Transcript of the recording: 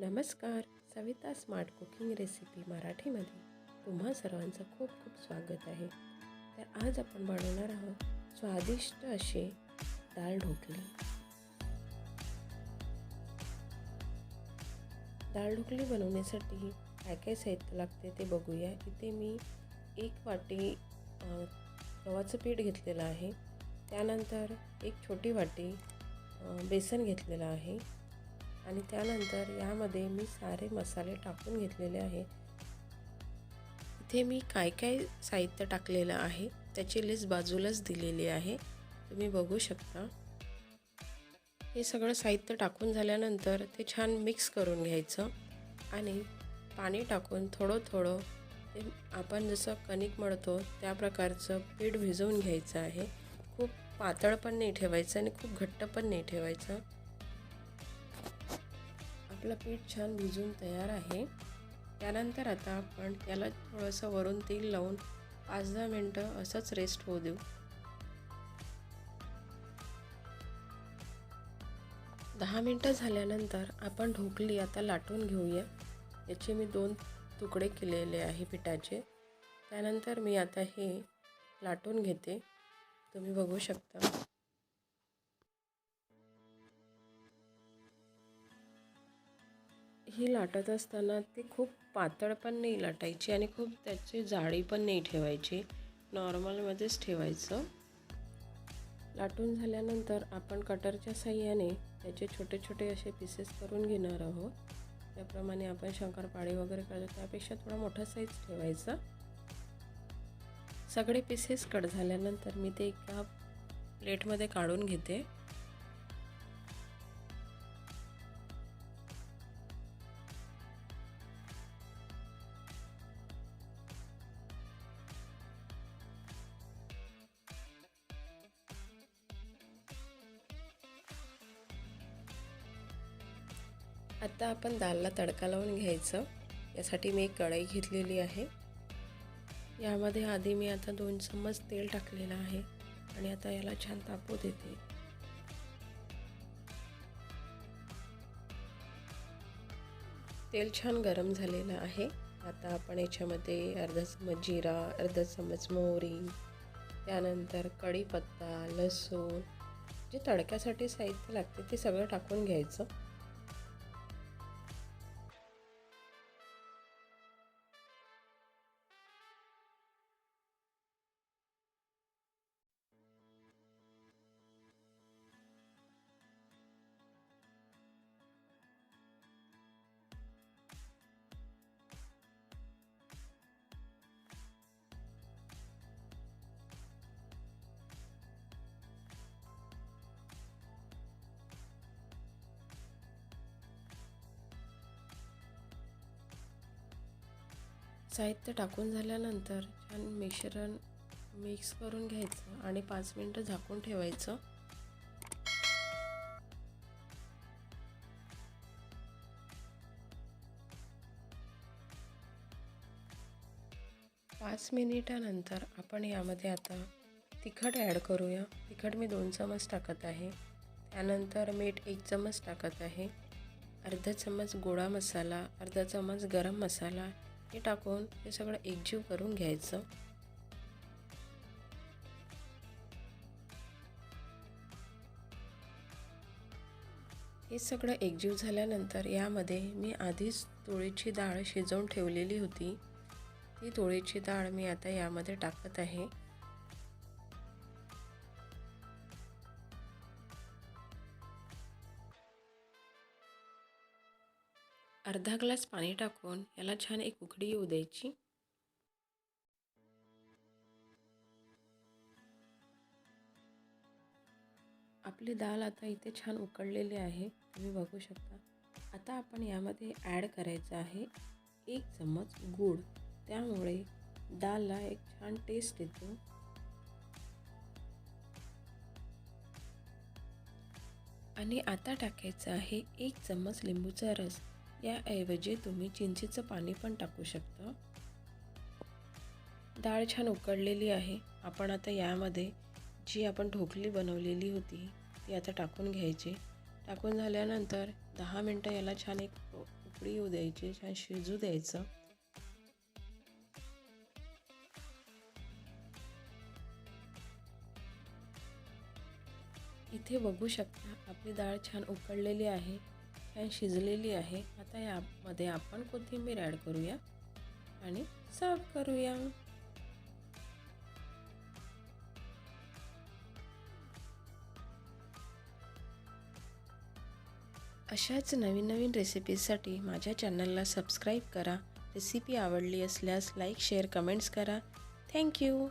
नमस्कार Savita smart cooking recipe मराठीमध्ये तुम्हा सर्वांचं खूप खूप स्वागत आहे. तर आज आपण बनवणार आहोत स्वादिष्ट असे डाळ ढोकली. डाळ ढोकली बनवण्यासाठी काय काय साहित्य लागते ते बघूया. इथे मी एक वाटी गव्हाचं पीठ घेतलेलं आहे. त्यानंतर एक छोटी वाटी बेसन घेतलेलं आहे. आणि त्यानंतर यामध्ये मी सारे मसाले टाकून घेतलेले आहे. इथे मी काय काय साहित्य टाकलेलं आहे त्याची लिस्ट बाजूलाच दिलेली आहे. तुम्ही बघू शकता. हे सगळं साहित्य टाकून झाल्यानंतर ते छान मिक्स करून घ्यायचं आणि पाणी टाकून थोडं थोडं ते आपण जसं कणिक मळतो त्या प्रकारचं पीठ भिजवून घ्यायचं आहे. खूप पातळ पण नाही ठेवायचं आणि खूप घट्ट पण नाही ठेवायचं. आपलं पीठ छान भिजून तयार आहे. त्यानंतर आता आपण त्याला थोडंसं वरून तेल लावून पाच दहा मिनटं असंच रेस्ट होऊ देऊ. दहा मिनटं झाल्यानंतर आपण ढोकली आता लाटून घेऊया. याचे मी दोन तुकडे केलेले आहे पिठाचे. त्यानंतर मी आता हे लाटून घेते. तुम्ही बघू शकता. ही लाटत असताना ती खूप पातळ पण नाही लाटायची आणि खूप त्याची जाळी पण नाही ठेवायची. नॉर्मलमध्येच ठेवायचं. लाटून झाल्यानंतर आपण कटरच्या साह्याने त्याचे छोटे छोटे असे पीसेस करून घेणार आहोत. त्याप्रमाणे आपण शंकरपाळी वगैरे करतो त्यापेक्षा थोडा मोठा साईज ठेवायचा. सगळे पीसेस कट झाल्यानंतर मी ते एका प्लेटमध्ये काढून घेते. आता आपण दालला तडका लावून घ्यायचं. यासाठी मी एक कढई घेतलेली आहे. यामध्ये आधी मी आता दोन चम्मच तेल टाकलेलं आहे आणि आता याला छान तापू देते. तेल छान गरम झालेलं आहे. आता आपण याच्यामध्ये अर्धा चम्मच जिरा अर्धा चम्मच मोहरी त्यानंतर कढीपत्ता लसूण जे तडक्यासाठी साहित्य लागते ते सगळं टाकून घ्यायचं. साहित्य टाकून झाल्यानंतर छान मिश्रण मिक्स करून घ्यायचं आणि पाच मिनटं झाकून ठेवायचं. पाच मिनिटानंतर आपण यामध्ये आता तिखट ॲड करूया. तिखट मी दोन चमच टाकत आहे. त्यानंतर मीठ एक चमच टाकत आहे. अर्धा चम्मच गोडा मसाला अर्धा चम्मच गरम मसाला हे टाकून हे सगळं एकजीव करून घ्यायचं. हे सगळं एकजीव झाल्यानंतर यामध्ये मी आधीच तुळीची डाळ शिजवून ठेवलेली होती. ती तुळीची डाळ मी आता यामध्ये टाकत आहे. अर्धा ग्लास पाणी टाकून याला छान एक उकडी येऊ द्यायची. आपली डाळ आता इथे छान उकडलेली आहे. तुम्ही बघू शकता. आता आपण यामध्ये ॲड करायचं आहे एक चम्मच गूळ. त्यामुळे डाळला एक छान टेस्ट येतो. आणि आता टाकायचं आहे एक चम्मच लिंबूचा रस. याऐवजी तुम्ही चिंचेचं पाणी पण टाकू शकता. डाळ छान उकडलेली आहे. आपण आता यामध्ये जी आपण ढोकली बनवलेली होती ती आता टाकून घ्यायची. टाकून झाल्यानंतर दहा मिनटं याला छान एक उकळी येऊ द्यायची छान शिजू द्यायचं. इथे बघू शकता आपली डाळ छान उकळलेली आहे. छान शिजलेली आहे आता यामध्ये आपण कोथिंबीर ॲड करूया आणि सर्व करूया. अशाच नवीन नवीन रेसिपीजसाठी माझ्या चॅनलला सबस्क्राईब करा. रेसिपी आवडली असल्यास लाईक शेअर कमेंट्स करा. Thank you